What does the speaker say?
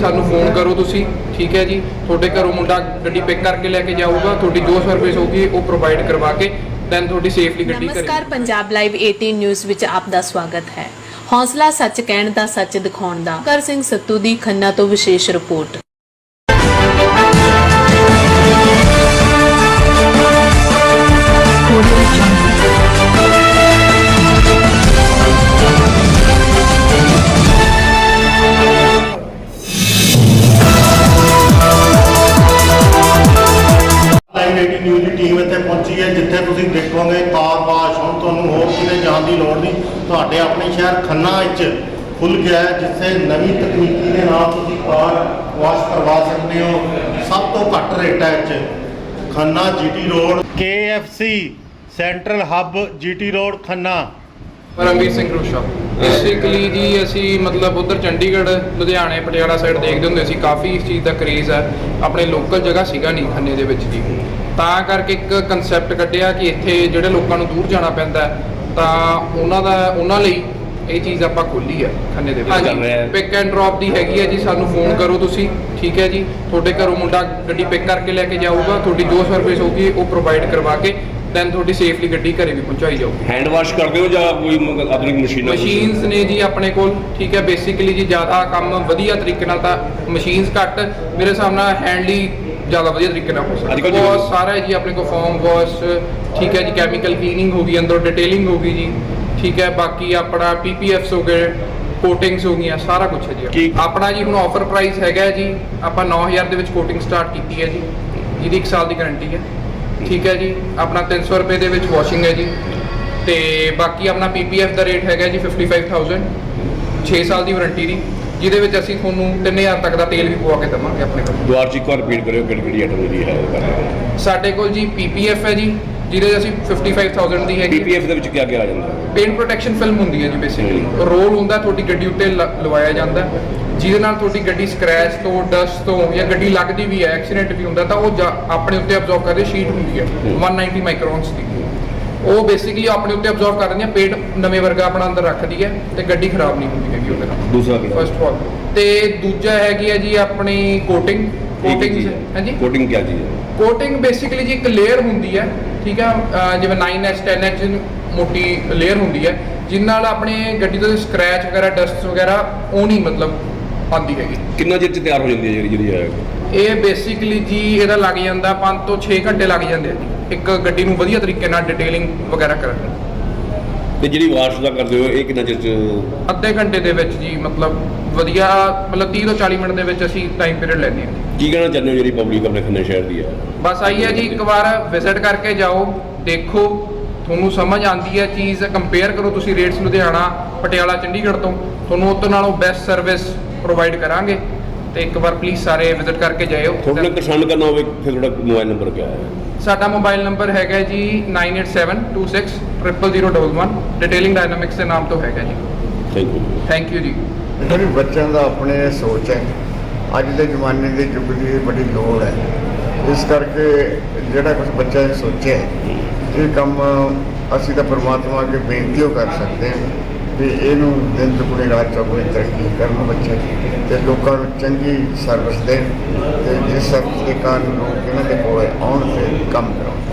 ਸਾਨੂੰ ਫੋਨ ਕਰੋ ਤੁਸੀਂ, ਠੀਕ ਹੈ ਜੀ? ਤੁਹਾਡੇ ਘਰੋਂ ਮੁੰਡਾ ਗੱਡੀ ਪਿਕ ਕਰਕੇ ਲੈ ਕੇ ਜਾਊਗਾ, ਤੁਹਾਡੀ ਜੋ ਸਰਵਿਸ ਹੋਊਗੀ, ਉਹ ਪ੍ਰੋਵਾਈਡ ਕਰਵਾ ਕੇ ਦੈਨ ਤੁਹਾਡੀ ਸੇਫਲੀ ਗੱਡੀ ਘਰੇ। ਨਮਸਕਾਰ, ਪੰਜਾਬ ਲਾਈਵ 18 ਨਿਊਜ਼ ਵਿੱਚ ਆਪ ਦਾ ਸਵਾਗਤ ਹੈ। ਹੌਸਲਾ ਸੱਚ ਕਹਿਣ ਦਾ, ਸੱਚ ਦਿਖਾਉਣ ਦਾ। ਕਰ ਸਿੰਘ ਸੱਤੂ ਦੀ ਖੰਨਾ ਤੋਂ ਵਿਸ਼ੇਸ਼ ਰਿਪੋਰਟ। ਨਿਊਜ਼ ਦੀ ਟੀਮ ਇੱਥੇ ਪਹੁੰਚੀ ਹੈ, ਜਿੱਥੇ ਤੁਸੀਂ ਦੇਖੋਗੇ ਕਾਰ ਵਾਸ਼ ਹੁਣ ਤੁਹਾਨੂੰ ਹੋਰ ਕਿਤੇ ਜਾਣ ਦੀ ਲੋੜ ਨਹੀਂ। ਤੁਹਾਡੇ ਆਪਣੇ ਸ਼ਹਿਰ ਖੰਨਾ ਵਿੱਚ ਖੁੱਲ ਗਿਆ ਜਿੱਥੇ ਨਵੀਂ ਤਕਨੀਕੀ ਦੇ ਨਾਲ ਤੁਸੀਂ ਕਾਰ ਵਾਸ਼ ਕਰਵਾ ਸਕਦੇ ਹੋ। ਸਭ ਤੋਂ ਘੱਟ ਰੇਟਾਂ ਵਿੱਚ Khanna GT road KFC central hub GT road Khanna. Paramvir Singh Rosha. Basically ਜੀ, ਅਸੀਂ ਮਤਲਬ ਉਧਰ ਚੰਡੀਗੜ੍ਹ, ਲੁਧਿਆਣੇ, ਪਟਿਆਲਾ ਸਾਈਡ ਦੇਖਦੇ ਹੁੰਦੇ ਸੀ। ਕਾਫੀ ਇਸ ਚੀਜ਼ ਦਾ ਕਰੇਜ਼ ਹੈ। ਆਪਣੇ ਲੋਕਲ ਜਗ੍ਹਾ ਸੀਗਾ ਨਹੀਂ ਖੰਨੇ ਦੇ ਵਿੱਚ ਜੀ। ਤਾਂ ਕਰਕੇ ਇੱਕ ਕਨਸੈਪਟ ਕੱਢਿਆ ਕਿ ਇੱਥੇ ਜਿਹੜੇ ਲੋਕਾਂ ਨੂੰ ਦੂਰ ਜਾਣਾ ਪੈਂਦਾ ਤਾਂ ਉਹਨਾਂ ਦਾ ਉਹਨਾਂ ਲਈ ਇਹ ਚੀਜ਼ ਆਪਾਂ ਖੋਲੀ ਹੈ ਖੰਨੇ ਦੇ ਵਿੱਚ। ਪਿਕ ਐਂਡ ਡ੍ਰੌਪ ਦੀ ਹੈਗੀ ਹੈ ਜੀ ਸਾਨੂੰ ਫੋਨ ਕਰੋ ਤੁਸੀਂ ਠੀਕ ਹੈ ਜੀ। ਤੁਹਾਡੇ ਘਰੋਂ ਮੁੰਡਾ ਗੱਡੀ ਪਿਕ ਕਰਕੇ ਲੈ ਕੇ ਜਾਊਗਾ ਤੁਹਾਡੀ ਜੋ ਸਰਵਿਸ ਹੋਊਗੀ ਉਹ ਪ੍ਰੋਵਾਈਡ ਕਰਵਾ ਕੇ ਦੈਨ ਤੁਹਾਡੀ ਸੇਫਲੀ ਗੱਡੀ ਘਰੇ ਵੀ ਪਹੁੰਚਾਈ ਜਾਊਗੀ। ਹੈਂਡ ਵਾਸ਼ ਕਰਦੇ ਹੋ ਜਾਂ ਕੋਈ ਆਧੁਨਿਕ ਮਸ਼ੀਨਾਂ ਮਸ਼ੀਨਸ ਨੇ ਜੀ ਆਪਣੇ ਕੋਲ ਠੀਕ ਹੈ ਬੇਸਿਕਲੀ ਜੀ ਜ਼ਿਆਦਾ ਕੰਮ ਵਧੀਆ ਤਰੀਕੇ ਨਾਲ ਤਾਂ ਮਸ਼ੀਨਸ ਘੱਟ। ਮੇਰੇ ਹਿਸਾਬ ਨਾਲ ਹੈਂਡਲੀ ਜ਼ਿਆਦਾ ਵਧੀਆ ਤਰੀਕੇ ਨਾਲ ਹੋ ਜਿਵੇਂ- ਬਹੁਤ ਸਾਰਾ ਜੀ ਆਪਣੇ ਕੋਲ ਫਾਰਮ ਵਾਸ਼ ਠੀਕ ਹੈ ਜੀ ਕੈਮੀਕਲ ਕਲੀਨਿੰਗ ਹੋ ਗਈ ਅੰਦਰ ਡਿਟੇਲਿੰਗ ਹੋ ਗਈ ਜੀ ਠੀਕ ਹੈ ਬਾਕੀ ਆਪਣਾ ਪੀਪੀਐਫਸ ਹੋ ਗਏ ਕੋਟਿੰਗਸ ਹੋ ਗਈਆਂ ਸਾਰਾ ਕੁਝ ਹੈ ਜੀ ਆਪਣਾ। ਜੀ ਹੁਣ ਆਫਰ ਪ੍ਰਾਈਸ ਹੈਗਾ ਜੀ ਆਪਾਂ 9000 ਦੇ ਵਿੱਚ ਕੋਟਿੰਗ ਸਟਾਰਟ ਕੀਤੀ ਹੈ ਜੀ ਜਿਹਦੀ 1 ਸਾਲ ਦੀ ਗਾਰੰਟੀ ਹੈ। ਠੀਕ ਹੈ ਜੀ ਆਪਣਾ 300 ਰੁਪਏ ਦੇ ਵਿੱਚ ਵਾਸ਼ਿੰਗ ਹੈ ਜੀ ਤੇ ਬਾਕੀ ਆਪਣਾ ਪੀਪੀਐਫ ਦਾ ਰੇਟ ਹੈਗਾ ਜੀ 55000 6 ਸਾਲ ਦੀ ਵਾਰੰਟੀ ਦੀ। ਜਿਹਦੇ ਵਿੱਚ ਅਸੀਂ ਤੁਹਾਨੂੰ 3000 ਤੱਕ ਦਾ ਤੇਲ ਵੀ ਪਵਾ ਕੇ ਦੇਵਾਂਗੇ ਆਪਣੇ ਕੋਲ। ਦੁਆਰ ਇੱਕ ਵਾਰ ਰਿਪੀਟ ਕਰਿਓ ਕਿਹੜੀ ਕਿਹੜੀ ਆਈਟਮ ਜਿਹੜੀ ਹੈ ਸਾਡੇ ਕੋਲ ਜੀ ਪੀਪੀਐਫ ਹੈ ਜੀ ਜਿਹਦੇ 'ਚ ਅਸੀਂ 55000 ਦੀ ਹੈਗੀ ਪੀਪੀਐਫ ਦੇ ਵਿੱਚ ਕੀ ਕੀ ਆ ਜਾਂਦਾ? ਪੇਂਟ ਪ੍ਰੋਟੈਕਸ਼ਨ ਫਿਲਮ ਹੁੰਦੀ ਹੈ ਜੀ ਬੇਸਿਕਲੀ ਰੋਲ ਹੁੰਦਾ ਤੁਹਾਡੀ ਗੱਡੀ ਉੱਤੇ ਲ- ਲਵਾਇਆ ਜਾਂਦਾ। ਹੈ, ਜਿਹਦੇ ਨਾਲ ਤੁਹਾਡੀ ਗੱਡੀ ਸਕ੍ਰੈਚ ਤੋਂ ਡਸਟ ਤੋਂ ਜਾਂ ਗੱਡੀ ਲੱਗਦੀ ਵੀ ਹੈ ਐਕਸੀਡੈਂਟ ਵੀ ਹੁੰਦਾ ਤਾਂ ਉਹ ਜਾ- ਆਪਣੇ ਉੱਤੇ ਅਬਜ਼ੌਰਬ ਕਰਦੇ ਸ਼ੀਟ ਹੁੰਦੀ ਹੈ। 190 ਮਾਈਕਰੋਨਸ ਦੀ। ਉਹ ਬੇਸਿਕਲੀ ਆਪਣੇ ਉੱਤੇ ਅਬਜ਼ੌਰਬ ਕਰ ਦਿੰਦੀ ਹੈ ਪੇਂਟ ਨਵੇਂ ਵਰਗਾ ਆਪਣਾ ਅੰਦਰ ਰੱਖਦੀ ਹੈ ਤੇ ਗੱਡੀ ਖਰਾਬ ਨਹੀਂ ਹੁੰਦੀ ਹੈਗੀ ਉਹਦੇ ਨਾਲ। ਦੂਸਰਾ ਕੀ? ਫਸਟ ਆਫ ਤੇ ਦੂਜਾ ਹੈਗੀ ਹੈ ਜੀ ਆਪਣੀ ਕੋਟਿੰਗ ਕੋਟਿੰਗ ਹਾਂਜੀ? ਕੋਟਿੰਗ ਕੀ ਚੀਜ਼ ਹੈ? ਕੋਟਿੰਗ ਬੇਸਿਕਲੀ ਜੀ ਇੱਕ ਲੇਅਰ ਹੁੰਦੀ ਹੈ ਠੀਕ ਹੈ? ਜਿਵੇਂ 9h 10h ਮੋਟੀ ਲੇਅਰ ਹੁੰਦੀ ਹੈ ਜਿਸ ਨਾਲ ਆਪਣੇ ਗੱਡੀ ਤੋਂ ਸਕ੍ਰੈਚ ਵਗੈਰਾ ਡਸਟ ਵਗੈਰਾ ਉਹ ਨਹੀਂ ਮਤਲਬ ਆਉਂਦੀ ਹੈਗੀ। ਕਿੰਨਾ ਚਿਰ ਚ ਤਿਆਰ ਹੋ ਜਾਂਦੀ ਹੈ ਜਿਹੜੀ ਜਿਹੜੀ ਹੈ? ਇਹ ਬੇਸਿਕਲੀ ਜੀ ਇਹਦਾ ਲੱਗ ਜਾਂਦਾ 5 ਤੋਂ 6 ਘੰਟੇ ਲੱਗ ਜਾਂਦੇ ਆ ਜੀ। ਇੱਕ ਗੱਡੀ ਨੂੰ ਵਧੀਆ ਤਰੀਕੇ ਨਾਲ ਡਿਟੇਲਿੰਗ ਵਗੈਰਾ ਕਰਨ ਨੂੰ। ਤੇ ਜਿਹੜੀ ਵਾਸ਼ ਦਾ ਕਰਦੇ ਹੋ ਇਹ ਕਿੰਨਾ ਚਿਰ ਚ? ਅੱਧੇ ਘੰਟੇ ਦੇ ਵਿੱਚ ਜੀ ਮਤਲਬ ਵਧੀਆ ਮਤਲਬ 30 ਤੋਂ 40 ਮਿੰਟ ਦੇ ਵਿੱਚ ਅਸੀਂ ਟਾਈਮ ਪੀਰੀਅਡ ਲੈਂਦੇ ਹਾਂ। ਕੀ ਕਹਿਣਾ ਚਾਹੁੰਦੇ ਹੋ ਜਿਹੜੀ ਪਬਲਿਕ ਆਪਣੇ ਖੰਨੇ ਸ਼ਹਿਰ ਦੀ ਹੈ ਬਸ ਆਈ ਹੈ ਜੀ ਇੱਕ ਵਾਰ ਵਿਜ਼ਿਟ ਕਰਕੇ ਜਾਓ ਦੇਖੋ ਤੁਹਾਨੂੰ ਸਮਝ ਆਂਦੀ ਹੈ ਚੀਜ਼ ਕੰਪੇਅਰ ਕਰੋ ਤੁਸੀਂ ਰੇਟਸ ਲੁਧਿਆਣਾ ਪਟਿਆਲਾ ਚੰਡੀਗੜ੍ਹ ਤੋਂ। ਤੁਹਾਨੂੰ ਉਹ ਤੋਂ ਨਾਲੋਂ ਬੈਸਟ ਸਰਵਿਸ ਪ੍ਰੋਵਾਈਡ ਕਰਾਂਗੇ। ਤੇ ਇੱਕ ਵਾਰ ਪਲੀਜ਼ ਸਾਰੇ ਵਿਜ਼ਿਟ ਕਰਕੇ ਜਾਇਓ। ਤੁਹਾਡੇ ਨਾਲ ਪਰੇਸ਼ਾਨ ਕਰਨਾ ਹੋਵੇ ਫਿਰ ਤੁਹਾਡਾ ਮੋਬਾਈਲ ਨੰਬਰ ਕਿਆ ਹੈ? ਸਾਡਾ ਮੋਬਾਈਲ ਨੰਬਰ ਹੈਗਾ ਜੀ 9872600011 ਡਿਟੇਲਿੰਗ ਡਾਇਨਾਮਿਕਸ ਦੇ ਨਾਮ ਤੋਂ ਹੈਗਾ ਜੀ। ਥੈਂਕ ਯੂ ਥੈਂਕ ਯੂ ਜੀ। ਜਿਹੜੀ ਬੱਚਿਆਂ ਦਾ ਆਪਣੇ ਸੋਚ ਹੈ। ਅੱਜ ਦੇ ਜ਼ਮਾਨੇ ਦੇ ਯੁੱਗ ਦੀ ਬੜੀ ਲੋੜ ਹੈ। ਇਸ ਕਰਕੇ ਜਿਹੜਾ ਕੁਝ ਬੱਚਾ ਨੇ ਸੋਚਿਆ ਹੈ, ਇਹ ਕੰਮ ਅਸੀਂ ਤਾਂ ਪਰਮਾਤਮਾ ਅੱਗੇ ਬੇਨਤੀ ਓ ਕਰ ਸਕਦੇ ਹਾਂ। ਵੀ ਇਹਨੂੰ ਦਿਨ ਦੁਗਣੀ ਰਾਤ ਚੌਗੁਣੀ ਤਰੱਕੀ ਕਰਨ ਬੱਚੇ ਤੇ ਲੋਕਾਂ ਨੂੰ ਚੰਗੀ ਸਰਵਿਸ ਦੇਣ ਤੇ ਜਿਸ ਸਰਵਿਸ ਦੇ ਕਾਰਨ ਲੋਕ ਇਹਨਾਂ ਦੇ ਕੋਲ ਆਉਣ ਤੇ ਕੰਮ ਕਰਾਉਣ।